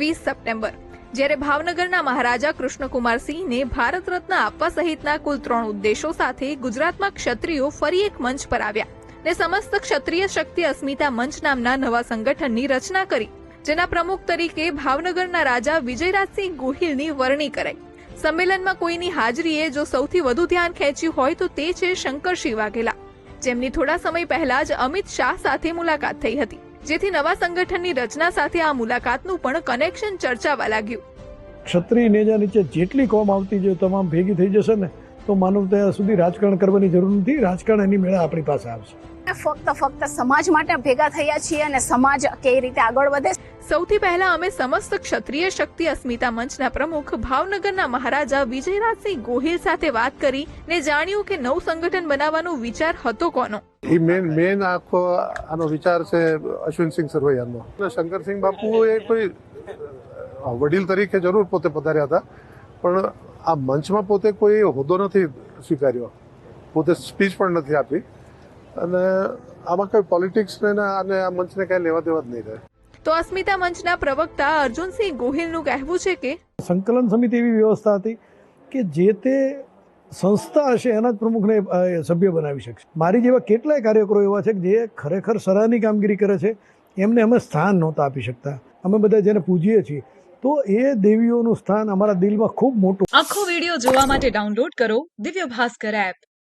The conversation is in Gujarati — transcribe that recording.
વીસ સપ્ટેમ્બર, જ્યારે ભાવનગરના મહારાજા કૃષ્ણકુમાર સિંહને ભારત રત્ન આપવા સહિતના કુલ ત્રણ ઉદ્દેશો સાથે ગુજરાતમાં ક્ષત્રિયો ફરી એક મંચ પર આવ્યા ને સમસ્ત ક્ષત્રિય શક્તિ અસ્મિતા મંચ નામના નવા સંગઠનની રચના કરી, જેના પ્રમુખ તરીકે ભાવનગરના રાજા વિજયરાજસિંહ ગોહિલની વરણી કરાઈ. સંમેલનમાં કોઈની હાજરીએ જો સૌથી વધુ ધ્યાન ખેંચ્યું હોય તો તે છે શંકરસિંહ વાઘેલા જેમની થોડા સમય પહેલા જ અમિત શાહ સાથે મુલાકાત થઈ હતી. જેથી નવા સંગઠનની રચના સાથે આ મુલાકાતનું પણ કનેક્શન ચર્ચાવા લાગ્યું. ક્ષત્રિય નેજા નીચે જેટલી કોમ આવતી જે તમામ ભેગી થઈ જશે ને તો માનવતા ત્યાં સુધી રાજકારણ કરવાની જરૂર નથી. રાજકારણ એની મેળા આપણી પાસે આવશે. ફક્ત ફક્ત સમાજ માટે ભેગા થયા છીએ અને સમાજ કઈ રીતે આગળ વધે સૌથી પહેલા અમે સમસ્ત ક્ષત્રિય શક્તિ અસ્મિતા મંચના પ્રમુખ ભાવનગરના મહારાજા વિજયરાજસિંહ ગોહિલ સાથે વાત કરી ને જાણ્યું કે નવું સંગઠન બનાવવાનો વિચાર હતો કોનો? એ મેન મેન આખો આનો વિચાર છે અશ્વિનસિંહ સરવૈયાનો. શંકરસિંહ બાપુ એ કોઈ વડીલ તરીકે જરૂર પોતે પધાર્યા હતા. પણ આ મંચમાં પોતે કોઈ હોદ્દો નથી સ્વીકાર્યો. પોતે સ્પીચ પણ નથી આપી. અને આમાં કોઈ પોલિટિક્સ ને અને આ મંચને કાંઈ લેવા દેવા જ નહીં રહે. તો અસ્મિતા મંચના પ્રવક્તા અર્જુનસિંહ ગોહિલનું કહેવું છે કે સંકલન સમિતિ એવી વ્યવસ્થા હતી કે જે તે સંસ્થા હશે એના જ પ્રમુખને સભ્ય બનાવી શકશે. મારી જેવા કેટલાય કાર્યકરો એવા છે કે જે ખરેખર સરાહની કામગીરી કરે છે. એમને અમે સ્થાન નહોતા આપી શકતા. અમે બધા જેને પૂજીએ છીએ તો એ દેવીઓનું સ્થાન અમારા દિલમાં ખૂબ મોટું આખો વીડિયો જોવા માટે ડાઉનલોડ કરો દિવ્ય ભાસ્કર એપ